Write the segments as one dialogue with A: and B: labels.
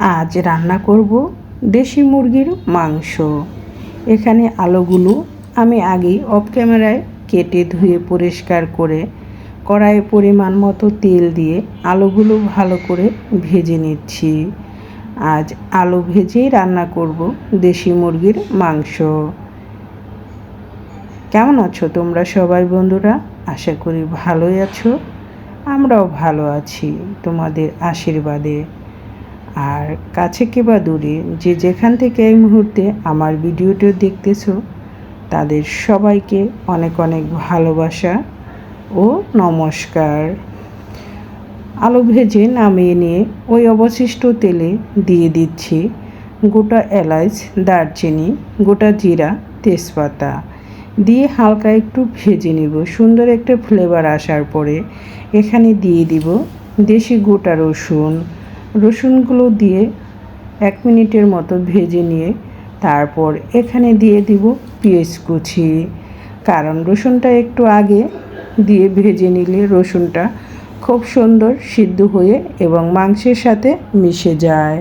A: আজ রান্না করব দেশি মুরগির মাংস। এখানে আলুগুলো আমি আগেই অফ ক্যামেরায় কেটে ধুয়ে পরিষ্কার করে কড়াইয়ে পরিমাণ মতো তেল দিয়ে আলুগুলো ভালো করে ভেজে নিচ্ছি। আজ আলু ভেজেই রান্না করব দেশি মুরগির মাংস। কেমন আছো তোমরা সবাই বন্ধুরা? আশা করি ভালোই আছো। আমরাও ভালো আছি তোমাদের আশীর্বাদে। আর কাছে কিবা দূরে যে যেখান থেকে এই মুহূর্তে আমার ভিডিওটি দেখতেছো, তাদের সবাইকে অনেক অনেক ভালোবাসা ও নমস্কার। আলু ভেজে নামিয়ে নিয়ে ওই অবশিষ্ট তেলে দিয়ে দিচ্ছি গোটা এলাচ, দারচিনি, গোটা জিরা, তেজপাতা। দিয়ে হালকা একটু ভেজে নিব, সুন্দর একটা ফ্লেভার আসার পরে এখানে দিয়ে দিব দেশি গোটা রসুন। রসুনগুলো দিয়ে এক মিনিটের মতো ভেজে নিয়ে তারপর এখানে দিয়ে দিব পেঁয়াজ কুচি। কারণ রসুনটা একটু আগে দিয়ে ভেজে নিলে রসুনটা খুব সুন্দর সিদ্ধ হয়ে এবং মাংসের সাথে মিশে যায়।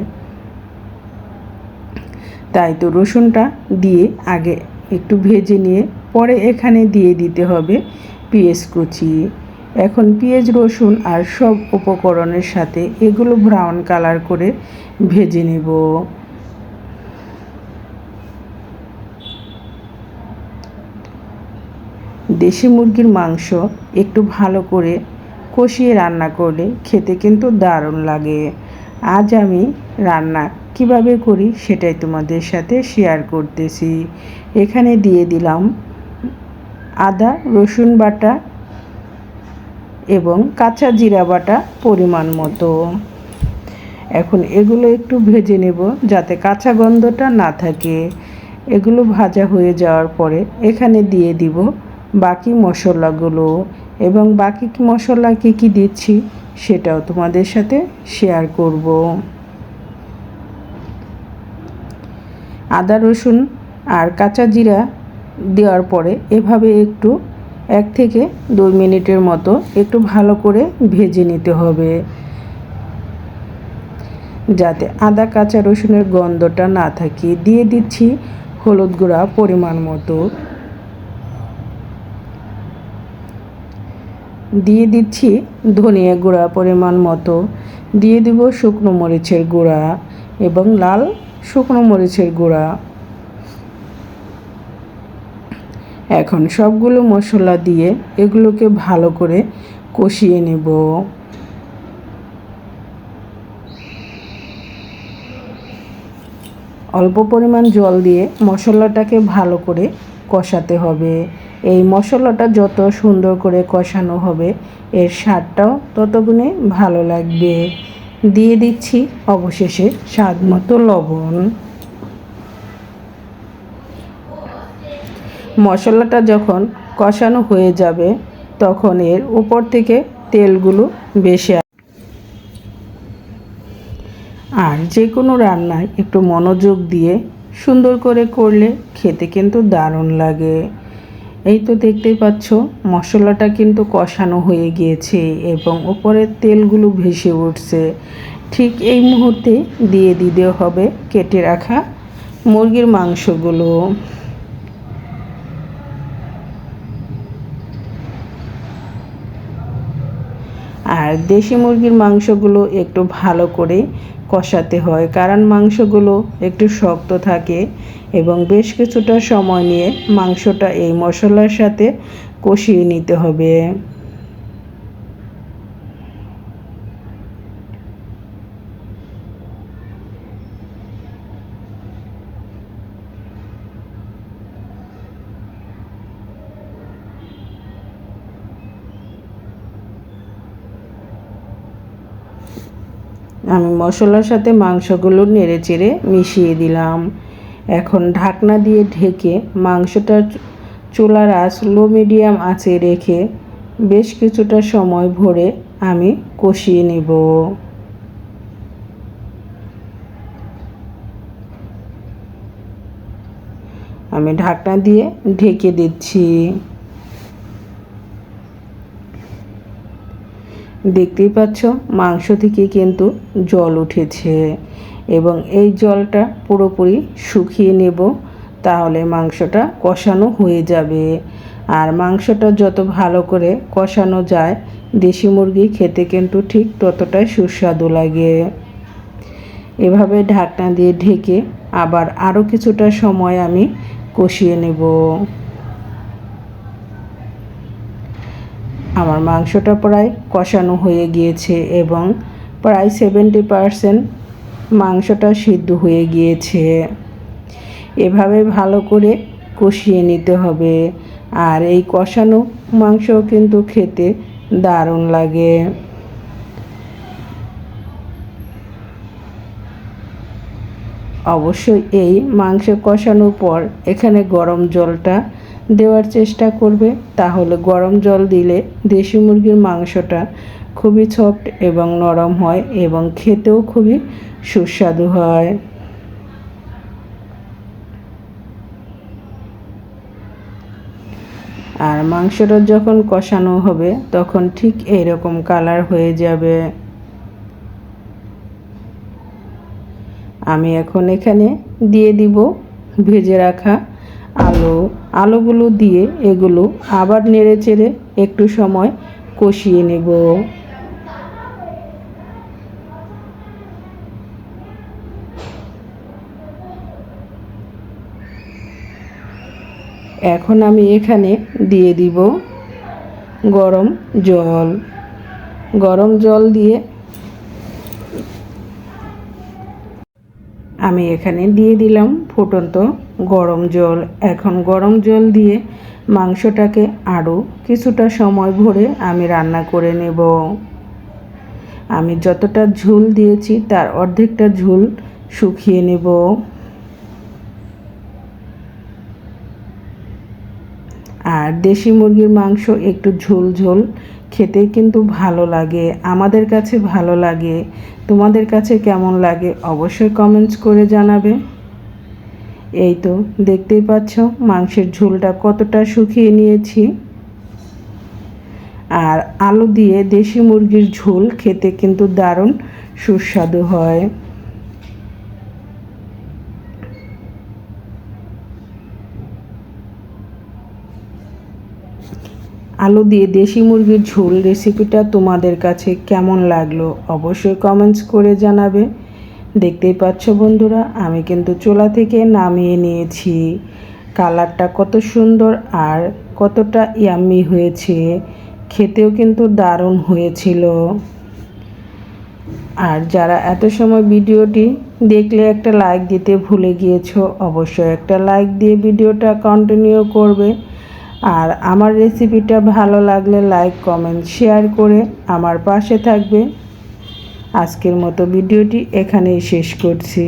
A: তাই তো রসুনটা দিয়ে আগে একটু ভেজে নিয়ে পরে এখানে দিয়ে দিতে হবে পেঁয়াজ কুচি। এখন পেঁয়াজ, রসুন আর সব উপকরণের সাথে এগুলো ব্রাউন কালার করে ভেজে নেব। দেশি মুরগির মাংস একটু ভালো করে কষিয়ে রান্না করলে খেতে কিন্তু দারুণ লাগে। আজ আমি রান্না কীভাবে করি সেটাই তোমাদের সাথে শেয়ার করতেছি। এখানে দিয়ে দিলাম আদা, রসুন বাটা এবং কাঁচা জিরা বাটা পরিমাণ মতো। এখন এগুলো একটু ভেজে নেব যাতে কাঁচা গন্ধটা না থাকে। এগুলো ভাজা হয়ে যাওয়ার পরে এখানে দিয়ে দিব বাকি মশলাগুলো এবং বাকি মশলা কী কী দিচ্ছি সেটাও তোমাদের সাথে শেয়ার করব। আদা রসুন আর কাঁচা জিরা দেওয়ার পরে এভাবে একটু এক থেকে দুই মিনিটের মতো একটু ভালো করে ভেজে নিতে হবে। যাতে আদা, কাঁচা, রসুনের গন্ধটা না থাকে। দিয়ে দিচ্ছি হলুদ গুঁড়া পরিমাণ মতো। দিয়ে দিচ্ছি ধনিয়া গুঁড়া পরিমাণ মতো। দিয়ে দিব শুকনো মরিচের গুঁড়া এবং লাল শুকনো মরিচের গুঁড়া। এখন সবগুলো মশলা দিয়ে এগুলোকে ভালো করে কষিয়ে নেব। অল্প পরিমাণ জল দিয়ে মশলাটাকে ভালো করে কষাতে হবে। এই মশলাটা যত সুন্দর করে কষানো হবে, এর স্বাদটাও ততগুণে ভালো লাগবে। দিয়ে দিচ্ছি অবশেষে স্বাদ মতো লবণ। মশলাটা যখন কষানো হয়ে যাবে, তখন এর উপর থেকে তেলগুলো বেশি আর যে কোনো রান্নায় একটু মনোযোগ দিয়ে সুন্দর করে করলে খেতে কিন্তু দারুণ লাগে। এই তো দেখতেই পাচ্ছ, মশলাটা কিন্তু কষানো হয়ে গিয়েছে এবং উপরের তেলগুলো ভেসে উঠছে। ঠিক এই মুহূর্তে দিয়ে দিতে হবে কেটে রাখা মুরগির মাংসগুলো। আর দেশি মুরগির মাংসগুলো একটু ভালো করে কষাতে হয়, কারণ মাংসগুলো একটু শক্ত থাকে এবং বেশ কিছুটা সময় নিয়ে মাংসটা এই মশলার সাথে কষিয়ে নিতে হবে। আমি মশলার সাথে মাংসগুলো নেড়ে চেড়ে মিশিয়ে দিলাম। এখন ঢাকনা দিয়ে ঢেকে মাংসটা চুলার আঁচ লো মিডিয়াম আঁচে রেখে বেশ কিছুটা সময় ভরে আমি কষিয়ে নেব। আমি ঢাকনা দিয়ে ঢেকে দিচ্ছি। দেখতেই পাচ্ছ, মাংস থেকে কিন্তু জল উঠেছে। এবং এই জলটা পুরোপুরি শুকিয়ে নেব, তাহলে মাংসটা কষানো হয়ে যাবে। আর মাংসটা যত ভালো করে কষানো যায়, দেশি মুরগি খেতে কিন্তু ঠিক ততটাই সুস্বাদু লাগে। এভাবে ঢাকনা দিয়ে ঢেকে আবার আরও কিছুটা সময় আমি কষিয়ে নেব। আমার মাংসটা প্রায় কষানো হয়ে গিয়েছে এবং প্রায় সেভেন্টি পারসেন্ট মাংসটা সিদ্ধ হয়ে গিয়েছে। এভাবে ভালো করে কষিয়ে নিতে হবে। আর এই কষানো মাংস কিন্তু খেতে দারুণ লাগে। অবশ্যই এই মাংস কষানোর পর এখানে গরম জলটা দেওয়ার চেষ্টা করবে তাহলে গরম জল দিলে দেশি মুরগির মাংসটা খুবই সফট এবং নরম হয় এবং খেতেও খুবই সুস্বাদু হয়। আর মাংসটা যখন কষানো হবে, তখন ঠিক এইরকম কালার হয়ে যাবে। আমি এখন এখানে দিয়ে দিব ভেজে রাখা আলু, আলোগুলো দিয়ে এগুলো আবার নেড়ে চেড়ে একটু সময় কষিয়ে নেব। এখন আমি এখানে দিয়ে দিব গরম জল। গরম জল দিয়ে আমি এখানে দিয়ে দিলাম ফুটন্ত গরম জল। এখন গরম জল দিয়ে মাংসটাকে আরও কিছুটা সময় ভরে আমি রান্না করে নেব। আমি যতটা ঝোল দিয়েছি, তার অর্ধেকটা ঝোল শুকিয়ে নেব। আর দেশি মুরগির মাংস একটু ঝোল ঝোল খেতে কিন্তু ভালো লাগে, আমাদের কাছে ভালো লাগে। তোমাদের কাছে কেমন লাগে অবশ্যই কমেন্টস করে জানাবে। এই তো দেখতেই পাচ্ছ, মাংসের ঝোলটা কতটা শুকিয়ে নিয়েছি। আর আলু দিয়ে দেশি মুরগির ঝোল খেতে কিন্তু দারুণ সুস্বাদু হয়। আলু দিয়ে দেশি মুরগির ঝোল রেসিপিটা তোমাদের কাছে কেমন লাগল অবশ্যই কমেন্টস করে জানাবে। দেখতেই পাচ্ছ বন্ধুরা, আমি কিন্তু চোলা থেকে নামিয়ে নিয়েছি। কালারটা কত সুন্দর আর কতটা ইয়াম্মি হয়েছে। খেতেও কিন্তু দারুণ হয়েছিল। আর যারা এত সময় ভিডিওটি দেখলে একটা লাইক দিতে ভুলে গিয়েছো, অবশ্যই একটা লাইক দিয়ে ভিডিওটা কন্টিনিউ করবে। আর আমার রেসিপিটা ভালো লাগলে লাইক কমেন্ট শেয়ার করে আমার পাশে থাকবে। আজকের মতো ভিডিওটি এখানেই শেষ করছি।